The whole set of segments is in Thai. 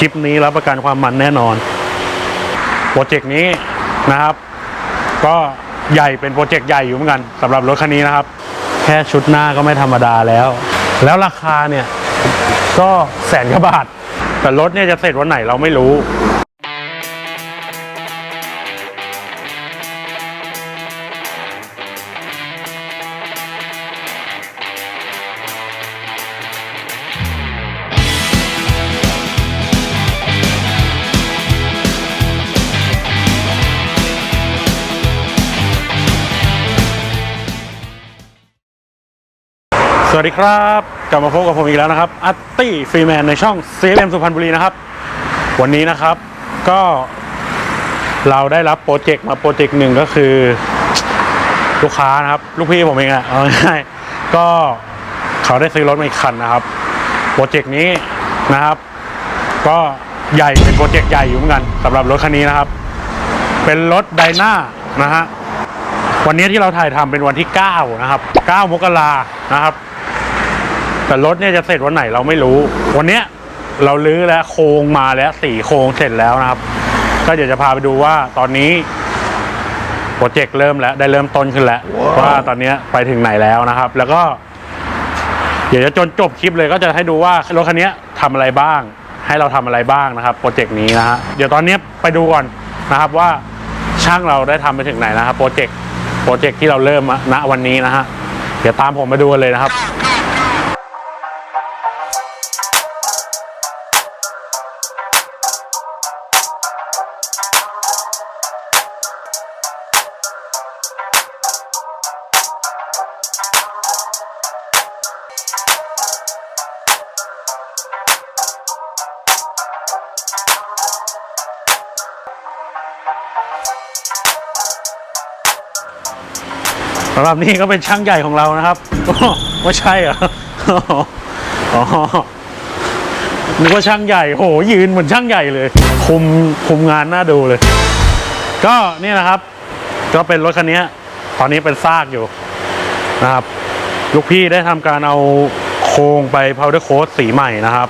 คลิปนี้รับประกันความมันแน่นอนโปรเจกต์นี้นะครับ ก็ใหญ่เป็นโปรเจกต์ใหญ่อยู่เหมือนกันสำหรับรถคันนี้นะครับ แค่ชุดหน้าก็ไม่ธรรมดาแล้ว แล้วราคาเนี่ยก็แสนกว่าบาท แต่รถเนี่ยจะเสร็จวันไหนเราไม่รู้ สวัสดีครับ กลับมาพบกับผมอีกแล้วนะครับอัตตี้ฟรีแมนในช่อง CFM สุพรรณบุรีนะครับ วันนี้นะครับก็เราได้รับโปรเจกต์มาโปรเจกต์หนึ่งก็คือ ลูกค้านะครับ ลูกพี่ผมเองอะเอาง่ายๆก็เขาได้ซื้อรถมาอีกคันนะครับ โปรเจกต์นี้นะครับ ก็ใหญ่เป็นโปรเจกต์ใหญ่อยู่เหมือนกันสำหรับรถคันนี้นะครับ เป็นรถไดนานะฮะวันนี้ที่เราถ่ายทำเป็นวันที่ 9 นะครับ 9 มกรานะครับ แต่รถเนี่ยจะเสร็จวันไหนเราไม่รู้ วันเนี้ยเราลื้อแล้วโครงมาแล้วสี่โครงเสร็จแล้วนะครับ ก็เดี๋ยวจะพาไปดูว่าตอนนี้โปรเจกต์เริ่มแล้วได้เริ่มต้นขึ้นแล้วว่าตอนเนี้ยไปถึงไหนแล้วนะครับ แล้วก็ เดี๋ยวจะจนจบคลิปเลยก็จะให้ดูว่ารถคันนี้ทำอะไรบ้าง ให้เราทำอะไรบ้างนะครับโปรเจกต์นี้นะฮะเดี๋ยวตอนนี้ไปดูก่อนนะครับว่าช่างเราได้ทำไปถึงไหนนะครับโปรเจกต์โปรเจกต์ที่เราเริ่มณวันนี้นะฮะเดี๋ยวตามผมมาดูกันเลยนะครับ สำหรับนี่ก็เป็นช่างใหญ่ของเรานะครับไม่ใช่เหรออ๋อนึกว่าช่างใหญ่โหยืนเหมือนช่างใหญ่เลย คุมคุมงานน่าดูเลย ก็นี่นะครับ ก็เป็นรถคันนี้ตอนนี้เป็นซากอยู่ นะครับ ลูกพี่ได้ทำการเอาโครงไป powder coat สีใหม่นะครับ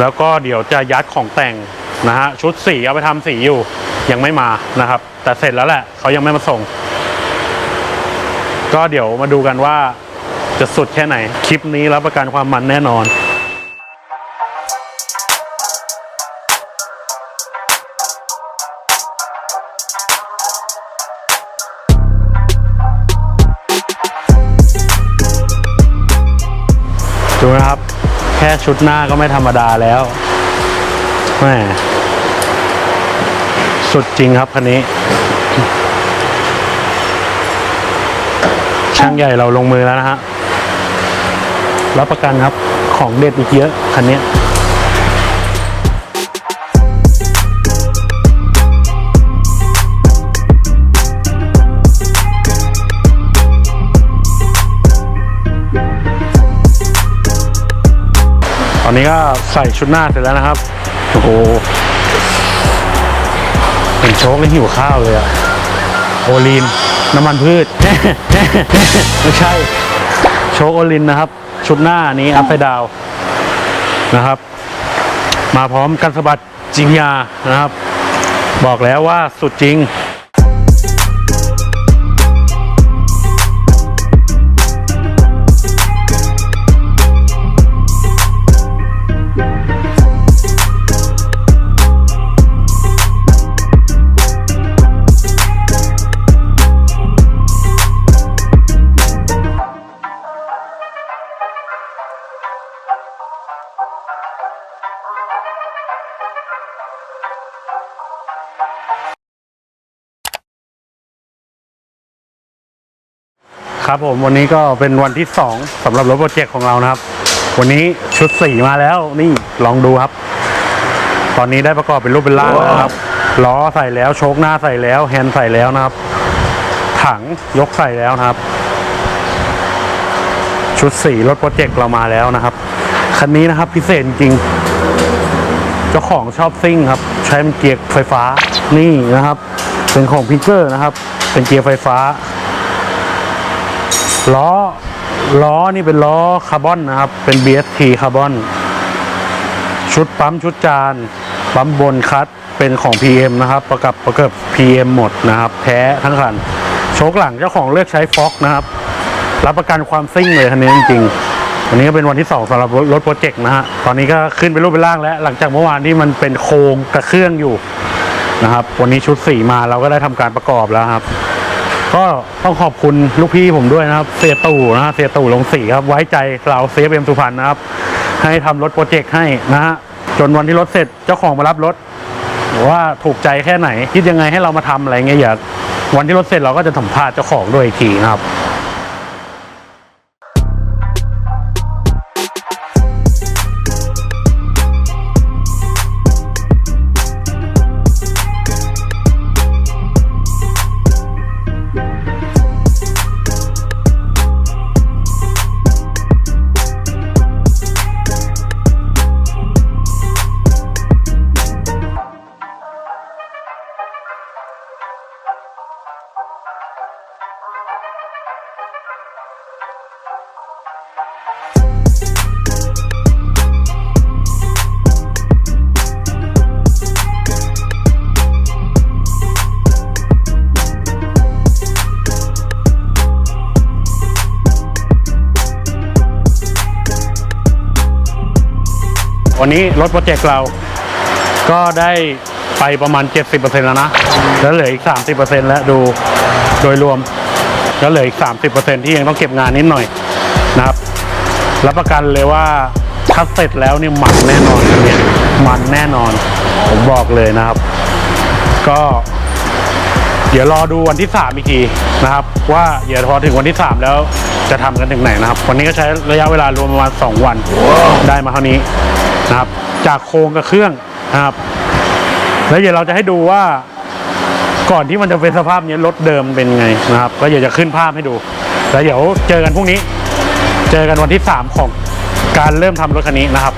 แล้วก็เดี๋ยวจะยัดของแต่งนะฮะชุดสีเอาไปทำสีอยู่ยังไม่มานะครับ แต่เสร็จแล้วแหละเขายังไม่มาส่ง ก็เดี๋ยวมาดูกันว่าจะสุดแค่ไหน คลิปนี้รับประกันความมันแน่นอน ชุดหน้าก็ไม่ธรรมดาแล้วแหมสุดจริงครับคันนี้ ช่างใหญ่เราลงมือแล้วนะฮะรับประกันครับของเด็ดอีกเยอะคันนี้ อนนี้ก็ใส่ชุดหน้าเสร็จแล้วนะครับ โอ้โหเห็นโชคแล้วหิวข้าวเลยอะโอลีนน้ำมันพืช ไม่ใช่ โชคโอลินนะครับ ชุดหน้านี้อัพไซดาวนะครับ มาพร้อมกันสะบัดจิงยานะครับ บอกแล้วว่าสุดจริง ครับผมวันนี้ก็เป็นวันที่สองสำหรับรถโปรเจกต์ของเรานะครับ วันนี้ชุดสีมาแล้วนี่ลองดูครับ ตอนนี้ได้ประกอบเป็นรูปเป็นร่างแล้วครับล้อใส่แล้วโชคหน้าใส่แล้วแฮนด์ใส่แล้วนะครับ ถังยกใส่แล้วนะครับ ชุดสีรถโปรเจกต์เรามาแล้วนะครับคันนี้นะครับพิเศษจริงเจ้าของชอบซิ่งครับ ใช้เป็นเกียร์ไฟฟ้านี่นะครับ เป็นของพิกเกอร์นะครับ เป็นเกียร์ไฟฟ้า ล้อล้อนี่เป็นล้อคาร์บอนนะครับ เป็น BST คาร์บอน ชุดปั๊มชุดจาน ปั๊มบนคัดเป็นของ PM นะครับ ประกับประกับ PM หมดนะครับ แท้ทั้งคัน โชคหลังเจ้าของเลือกใช้ฟ็อกนะครับ รับประกันความซิ่งเลยคันนี้จริงๆวันนี้ก็เป็นวันที่สองสำหรับรถโปรเจกต์นะฮะ ตอนนี้ก็ขึ้นเป็นรูปเป็นร่างแล้ว หลังจากเมื่อวานที่มันเป็นโครงกระเครื่องอยู่นะครับ วันนี้ชุดสีมาเราก็ได้ทำการประกอบแล้วครับ ก็ต้องขอบคุณลูกพี่ผมด้วยนะครับ เสียตู่นะฮะเสียตู่ลงสีครับ ไว้ใจเราเซฟเอ็มสุพรรณนะครับ ให้ทำรถโปรเจกต์ให้นะฮะ จนวันที่รถเสร็จเจ้าของมารับรถว่าถูกใจแค่ไหน คิดยังไงให้เรามาทำอะไรเงี้ยอย่าวันที่รถเสร็จเราก็จะสัมภาษณ์เจ้าของด้วยอีกทีนะครับ วันนี้รถโปรเจกต์เราก็ได้ไปประมาณ 70%แล้วนะ แล้วเหลืออีก 30%แล้วดูโดยรวม แล้วเหลืออีก 30%ที่ยังต้องเก็บงานนิดหน่อยนะครับ รับประกันเลยว่าถ้าเสร็จแล้วนี่ยมันแน่นอนเนี่ยมันแน่นอน ผมบอกเลยนะครับ ก็ เดี๋ยวรอดูวันที่ 3 อีกทีนะครับ ว่าเดี๋ยวพอถึงวันที่ 3 แล้วจะทำกันถึงไหนนะครับ วันนี้ก็ใช้ระยะเวลารวมประมาณ 2 วัน ได้มาเท่านี้ นะครับ จากโครงกับเครื่องนะครับ แล้วเดี๋ยวเราจะให้ดูว่าก่อนที่มันจะเป็นสภาพนี้รถเดิมเป็นไงนะครับก็เดี๋ยวจะขึ้นภาพให้ดู แล้วเดี๋ยวเจอกันพรุ่งนี้ เจอกันวันที่ 3 ของการเริ่มทำรถคันนี้นะครับ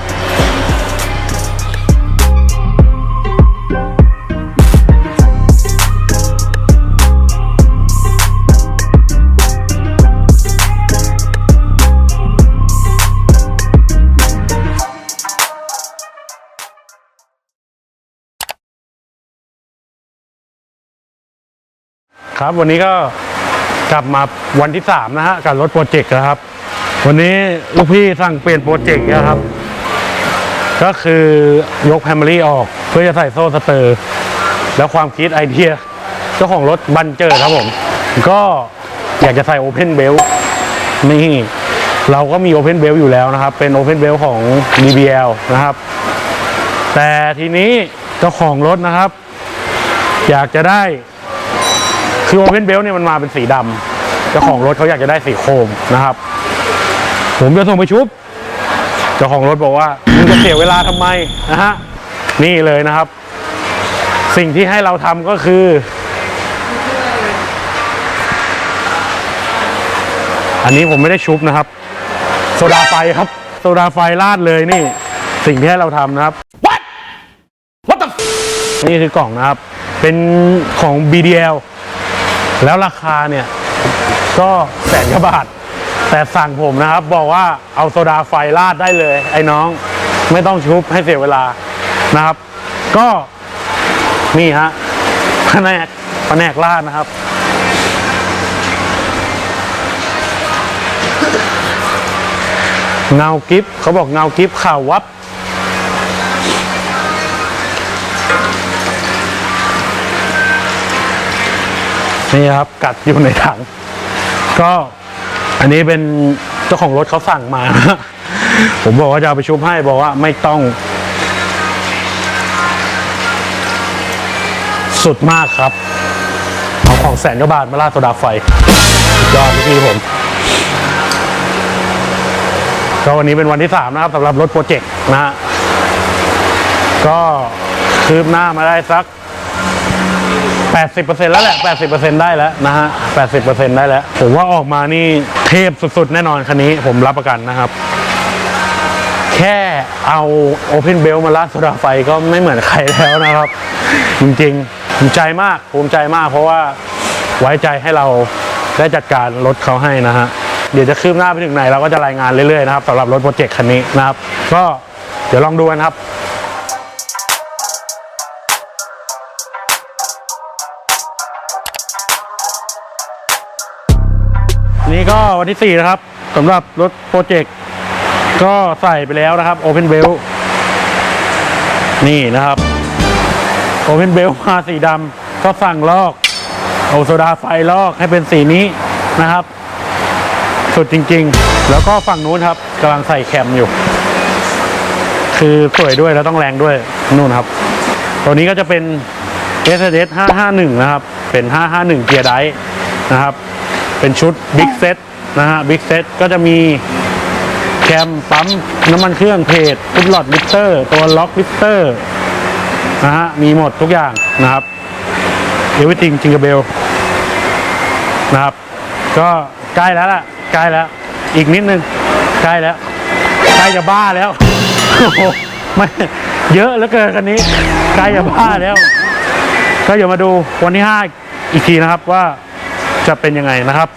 ครับ วันนี้ก็กลับมาวันที่สามนะฮะกับรถโปรเจกต์นะครับ วันนี้ลูกพี่สั่งเปลี่ยนโปรเจกต์นะครับ ก็คือยกแพมเมอรี่ออกเพื่อจะใส่โซ่สเตอร์ แล้วความคิดไอเดียเจ้าของรถบันเจอครับผม ก็อยากจะใส่โอเพนเบลนี่เราก็มีโอเพนเบลอยู่แล้วนะครับ เป็นโอเพนเบลของ DBL นะครับ แต่ทีนี้เจ้าของรถนะครับ อยากจะได้ คือโอเพนเบลเนี่ยมันมาเป็นสีดำเจ้าของรถเขาอยากจะได้สีโครมนะครับ ผมจะส่งไปชุบเจ้าของรถบอกว่ามึงจะเสียเวลาทำไมนะฮะนี่เลยนะครับ สิ่งที่ให้เราทำก็คือ อันนี้ผมไม่ได้ชุบนะครับ โซดาไฟครับ โซดาไฟราดเลยนี่ สิ่งที่ให้เราทำนะครับ What What the นี่คือกล่องนะครับ เป็นของ BDL แล้วราคาเนี่ยก็แสนกว่าบาท แต่สั่งผมนะครับ บอกว่าเอาโซดาไฟราดได้เลย ไอ้น้องไม่ต้องชุบให้เสียเวลานะครับ ก็นี่ฮะแผนกแผนกราดนะครับเงากิฟเขาบอกเงากิฟข่าววับ นี่ครับกัดอยู่ในถัง ก็อันนี้เป็นเจ้าของรถเขาสั่งมา ผมบอกว่าจะเอาไปชุบให้บอกว่าไม่ต้อง สุดมากครับ เอาของแสนกว่าบาทมาลาดโซดาไฟยอดพี่ผม ก็วันนี้เป็นวันที่สามนะครับสำหรับรถโปรเจกต์นะฮะก็คืบหน้ามาได้สัก 80%แล้วแหละ 80%ได้แล้วนะฮะ 80%ได้แล้ว ผมว่าออกมานี่เทพสุดๆ แน่นอนคันนี้ผมรับประกันนะครับ แค่เอา Open b e l มาลาดโซดาไฟก็ไม่เหมือนใครแล้วนะครับ จริงๆ ภูมิใจมากภูมิใจมากเพราะว่าไว้ใจให้เราได้จัดการรถเขาให้นะฮะ เดี๋ยวจะคืบหน้าไปถึงไหนเราก็จะรายงานเรื่อยๆนะครับสำหรับรถโปรเจกต์คันนี้นะครับ ก็เดี๋ยวลองดูกันครับ ก็วันที่ 4 นะครับสำหรับรถโปรเจกต์ก็ใส่ไปแล้วนะครับ Open b e l นี่นะครับ Open b e l มาสีดำก็สั่งลอกเอาโซดาไฟลอกให้เป็นสีนี้นะครับ สุดจริงๆ แล้วก็ฝั่งนู้นครับกำลังใส่แคมอยู่ คือสวยด้วยแล้วต้องแรงด้วยนู่นครับ ตัวนี้ก็จะเป็น s s 551 นะครับ เป็น 551 เกียร์ไดฟ์นะครับ เป็นชุด Big Set นะฮะ Big Set ก็จะมีแคมปั๊มน้ำมันเครื่องเพจฟุตหลอดลิฟเตอร์ ตัวล็อกลิฟเตอร์นะฮะมีหมดทุกอย่างนะครับเอวิติงจิงเกเบลนะครับ ก็ใกล้แล้วล่ะ ใกล้แล้ว อีกนิดนึง ใกล้แล้ว ใกล้จะบ้าแล้วโอ้โหไม่เยอะเหลือเกินคันนี้ ใกล้จะบ้าแล้ว ก็เดี๋ยวมาดูวันที่ 5 อีกทีนะครับว่า จะเป็นยังไงนะครับ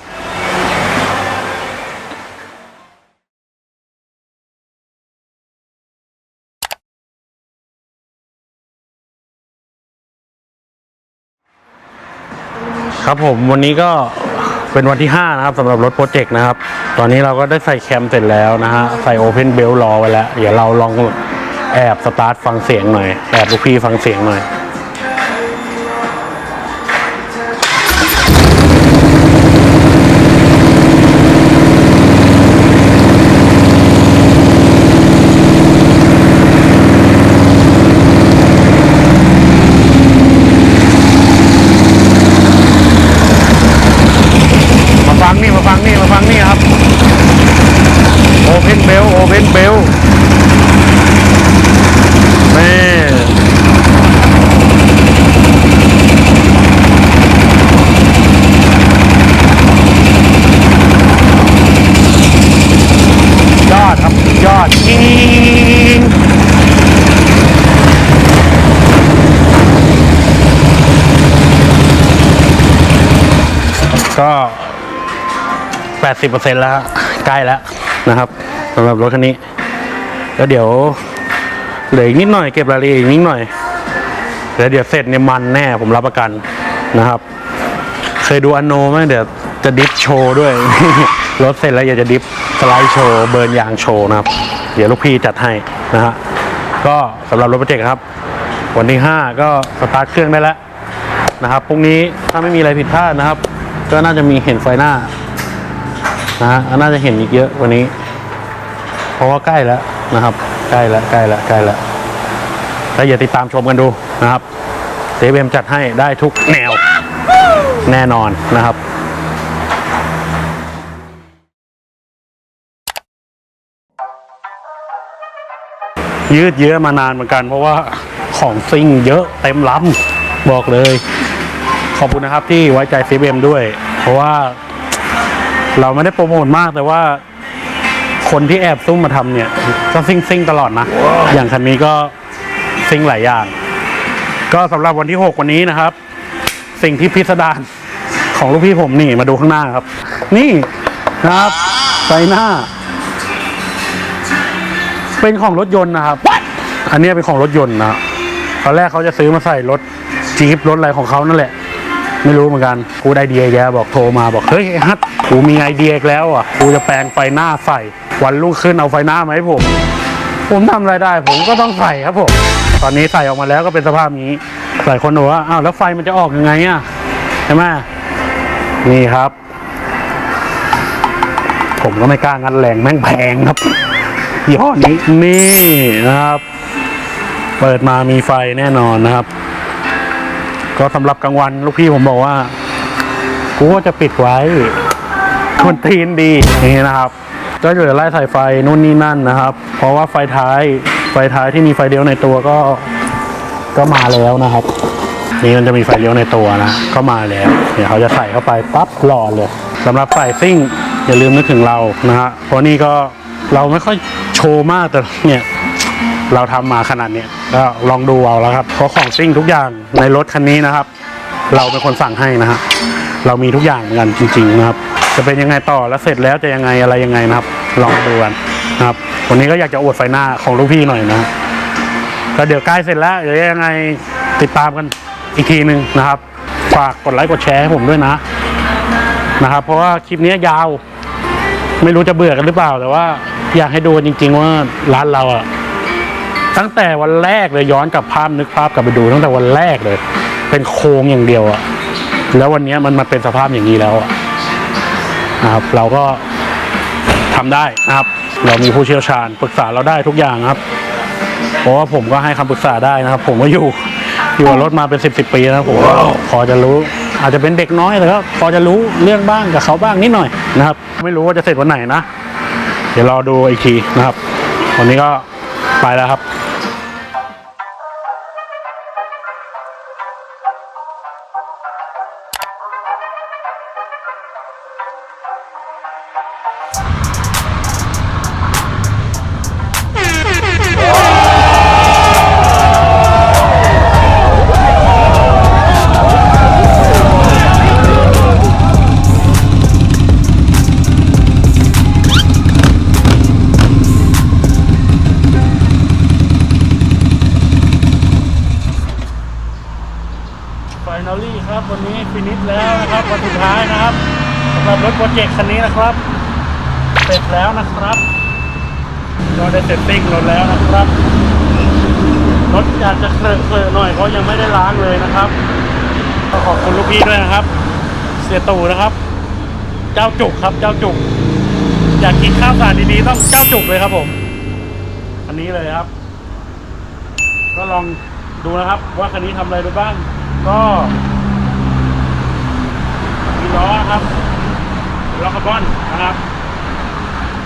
ครับผมวันนี้ก็เป็นวันที่ 5 นะครับสำหรับรถโปรเจกต์นะครับ ตอนนี้เราก็ได้ใส่แคมเสร็จแล้วนะฮะ ใส่โอเพนเบลรอไว้แล้ว เดี๋ยวเราลองแอบสตาร์ทฟังเสียงหน่อย แอบลูกพี่ฟังเสียงหน่อย มาฟังนี่มาฟังนี่มาฟังนี่ครับโอเพนเบลโอเพนเบลแม่ยอดครับยอดอิงก็ 80%แล้วฮะใกล้แล้วนะครับสำหรับรถคันนี้ แล้วเดี๋ยวเหลืออีกนิดหน่อยเก็บรายละเอียดอีกนิดหน่อยแล้วเดี๋ยวเสร็จเนี่ยมันแน่ผมรับประกันนะครับ เคยดูอันโนไหมเดี๋ยวจะดิฟโชว์ด้วย รถเสร็จแล้วอยากจะดิฟสไลด์โชว์เบิร์นยางโชว์นะครับ เดี๋ยวลูกพี่จัดให้นะฮะก็สำหรับรถโปรเจกต์ครับ วันที่ 5 ก็สตาร์ทเครื่องได้แล้วนะครับพรุ่งนี้ถ้าไม่มีอะไรผิดพลาดนะครับ ก็น่าจะมีเห็นไฟหน้า นะฮะน่าจะเห็นอีกเยอะกวันนี้ เพราะว่าใกล้แล้วนะครับ ใกล้แล้วใกล้แล้วใกล้แล้วแล้วอย่าติดตามชมกันดูนะครับเซเบมจัดให้ได้ทุกแนวแน่นอนนะครับยืดเยื้อมานานเหมือนกัน เพราะว่าของซิ่งเยอะเต็มล้ำบอกเลย ขอบคุณนะครับที่ไว้ใจซีเบมด้วย เพราะว่า เราไม่ได้โปรโมทมากแต่ว่าคนที่แอบซุ่มมาทำเนี่ยก็ซิ่งซิ่งตลอดนะ อย่างคันนี้ก็ซิ่งหลายอย่าง ก็สำหรับวันที่ 6 วันนี้นะครับ สิ่งที่พิสดารของลูกพี่ผมนี่มาดูข้างหน้าครับ นี่นะครับไฟหน้า เป็นของรถยนต์นะครับ อันเนี้ยเป็นของรถยนต์นะตอนแรกเขาจะซื้อมาใส่รถจี๊ปรถอะไรของเขานั่นแหละ ไม่รู้เหมือนกันกูได้ไอเดียแกบอกโทรมาบอกเฮ้ยไอ้ฮัทกูมีไอเดียอีกแล้วอะกูจะแปลงไฟหน้าใส่ วันรุ่งขึ้นเอาไฟหน้ามาให้ผม ผมทำอะไรได้ ผมก็ต้องใส่ครับผมตอนนี้ใส่ออกมาแล้วก็เป็นสภาพนี้หลายคนบอกว่าอ้าวแล้วไฟมันจะออกยังไงอะใช่ไหมนี่ครับ ผมก็ไม่กล้างัดแรงแม่งแพงครับยี่ห้อนี้นี่นะครับ เปิดมามีไฟแน่นอนนะครับ ก็สำหรับกลางวันลูกพี่ผมบอกว่า กูก็จะปิดไว้คนทีนดีนี่นะครับ ก็เหลือไล่สายไฟนู่นนี่นั่นนะครับ เพราะว่าไฟท้ายไฟท้ายที่มีไฟเลี้ยวในตัวก็ก็มาแล้วนะครับ นี่มันจะมีไฟเลี้ยวในตัวนะก็มาแล้วเดี๋ยวเขาจะใส่เข้าไปปั๊บหล่อเลยสำหรับสายซิ่งอย่าลืมนึกถึงเรานะฮะเพราะนี่ก็เราไม่ค่อยโชว์มากแต่เนี่ย เราทำมาขนาดเนี้ยก็ลองดูเอาแล้วครับเพราะของซิ่งทุกอย่างในรถคันนี้นะครับ เราเป็นคนสั่งให้นะฮะเรามีทุกอย่างเหมือนกันจริง ๆ นะครับ จะเป็นยังไงต่อแล้วเสร็จแล้วจะยังไงอะไรยังไงนะครับ ลองดูกันนะครับวันนี้ก็อยากจะอวดไฟหน้าของลูกพี่หน่อยนะก็เดี๋ยวใกล้เสร็จแล้วเดี๋ยวยังไงติดตามกันอีกทีหนึ่งนะครับ ฝากกดไลค์กดแชร์ให้ผมด้วยนะนะครับ เพราะว่าคลิปนี้ยาว ไม่รู้จะเบื่อกันหรือเปล่า แต่ว่าอยากให้ดูจริง ๆ ว่าร้านเราอะ ตั้งแต่วันแรกเลยย้อนกลับภาพนึกภาพกลับไปดู ตั้งแต่วันแรกเลย เป็นโครงอย่างเดียวอะแล้ววันนี้มันมาเป็นสภาพอย่างนี้แล้วอะนะครับ เราก็ทำได้นะครับ เรามีผู้เชี่ยวชาญปรึกษาเราได้ทุกอย่างครับ เพราะว่าผมก็ให้คำปรึกษาได้นะครับ ผมก็อยู่อยู่รถมาเป็นสิบสิบปีแล้วผมก็พอจะรู้ อาจจะเป็นเด็กน้อยแต่ก็พอจะรู้เรื่องบ้างกับเขาบ้างนิดหน่อยนะครับ ไม่รู้ว่าจะเสร็จวันไหนนะ เดี๋ยวรอดูอีกทีนะครับ วันนี้ก็ไปแล้วครับ เจกต์คันนี้นะครับ เสร็จแล้วนะครับก็ได้เสร็จติ้งรถแล้วนะครับ รถอยากจะเคลอะเคลอะหน่อยเพราะยังไม่ได้ล้างเลยนะครับก็ขอบคุณลูกพี่ด้วยนะครับ เสียตู่นะครับ เจ้าจุกครับ เจ้าจุก อยากกินข้าวสารดีๆต้องเจ้าจุกเลยครับผม อันนี้เลยครับ ก็ลองดูนะครับ ว่าคันนี้ทำอะไรไปบ้าง ก็มีล้อครับ ล้อคาร์บอนนะครับ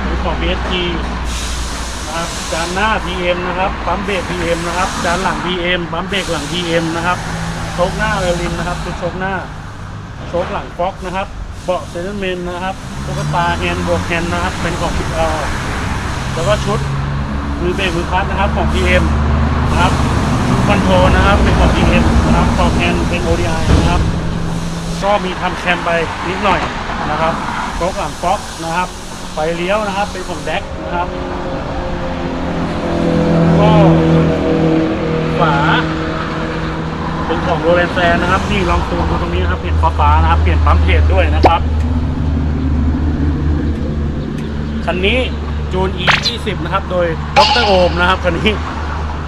เป็นของ BSG นะครับจานหน้า PM นะครับปั๊มเบรก PM นะครับจานหลัง PM ปั๊มเบรกหลัง PM นะครับโชคหน้าเวลินนะครับชุดโชคหน้าโชคหลังฟ็อกนะครับเบาะเซนเมนนะครับตุ๊กตาแฮนด์บวกแฮนด์นะครับเป็นของ PL แล้วก็ชุดมือเบรกมือคลัตช์นะครับของ PM นะครับคอนโทรลนะครับเป็นของ PM นะครับฟอร์แฮนด์เป็น ODI นะครับก็มีทำแคมไปนิดหน่อยนะครับ โชคหลังฟ็อกนะครับ ไฟเลี้ยวนะครับ เป็นของแดกนะครับ ก็ฝา เป็นของโรเลนแซนนะครับ นี่ลองซูมดูตรงนี้นะครับ เปลี่ยนฟ้าฟ้านะครับ เปลี่ยนปั๊มเพจด้วยนะครับ คันนี้จูน e 2 0นะครับ โดยดรโอมนะครับ คันนี้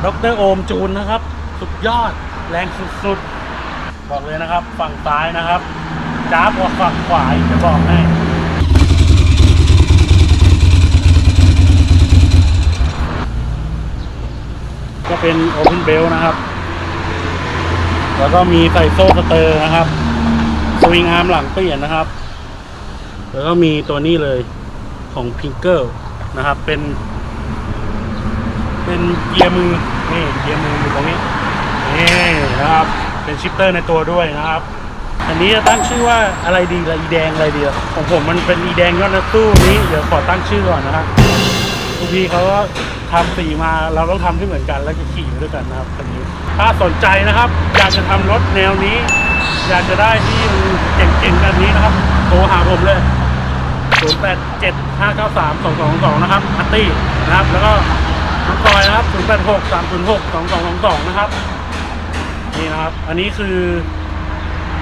ดรโอมจูนนะครับ สุดยอด แรงสุดๆ บอกเลยนะครับ ฝั่งซ้ายนะครับจ้าบกว่าฝั่งขวาอีกจะบอกให้ ก็เป็น Open Belt นะครับ แล้วก็มีใส่โซ่สเตอร์นะครับ สวิงอาร์มหลังเปลี่ยนนะครับ แล้วก็มีตัวนี้เลยของพิงเกิลนะครับ เป็น เป็นเกียร์มือ นี่เกียร์มืออยู่ตรงนี้ นี่นะครับ เป็นชิปเตอร์ในตัวด้วยนะครับ อันนี้จะตั้งชื่อว่าอะไรดีละอีแดงอะไรดีของผมมันเป็นอีแดงยอดนักสู้นี้ เดี๋ยวขอตั้งชื่อก่อนนะครับ ทุกทีเขาก็ทำสีมาเราต้องทำให้เหมือนกัน แล้วก็ขี่ด้วยกันนะครับคันนี้ถ้าสนใจนะครับ อยากจะทำรถแนวนี้ อยากจะได้ที่มันเก่งๆแบบนี้นะครับโทรหาผมเลย 0 8 7 5 9 3 2 2 2นะครับฮัตตี้นะครับ แล้วก็น้องกอยนะครับ 0 8 6 3 0 6 2 2 2 2 นะครับ นี่นะครับ อันนี้คือ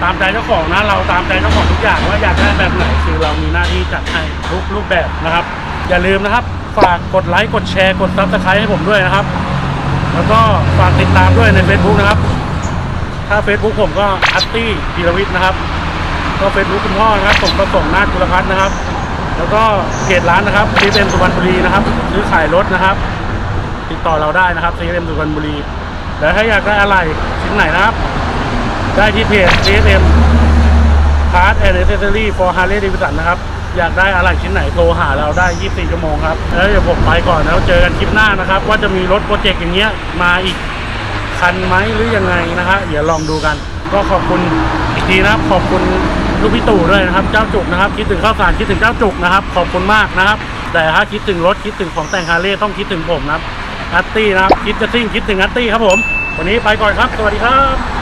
ตามใจเจ้าของนะ เราตามใจเจ้าของทุกอย่างว่าอยากได้แบบไหนคือเรามีหน้าที่จัดให้ทุกรูปแบบนะครับ อย่าลืมนะครับ ฝากกดไลค์กดแชร์กดซับสไครต์ให้ผมด้วยนะครับ แล้วก็ฝากติดตามด้วยใน Facebook นะครับ ถ้า Facebook ผมก็อัตตี้พีรวิทย์นะครับ ก็เฟซบุ๊กคุณพ่อนะครับผมประสงค์นาฏกุลพัฒน์นะครับ แล้วก็เพจร้านนะครับซีเอ็มสุพรรณบุรีนะครับซื้อขายรถนะครับ ติดต่อเราได้นะครับซีเอ็มสุพรรณบุรี แล้วถ้าอยากได้อะไรชิ้นไหนนะครับ ได้ที่เพจ CSM Part and Accessory for Harley Davidson นะครับ อยากได้อะไรชิ้นไหนโทรหาเราได้ 24 ชั่วโมงครับ แล้วเดี๋ยวผมไปก่อนแล้วเจอกันคลิปหน้านะครับ ว่าจะมีรถโปรเจกต์อย่างเงี้ยมาอีกคันไหมหรือยังไงนะฮะเดี๋ยวลองดูกัน ก็ขอบคุณอีกทีนะครับ ขอบคุณลูกพี่ตู่ด้วยนะครับ เจ้าจุกนะครับ คิดถึงข้าวสารคิดถึงเจ้าจุกนะครับ ขอบคุณมากนะครับ แต่ถ้าคิดถึงรถคิดถึงของแต่งฮาร์เลย์ต้องคิดถึงผมนะครับอัตตี้นะครับคิดจะซิ่งคิดถึงอัตตี้ครับผม วันนี้ไปก่อนครับ สวัสดีครับ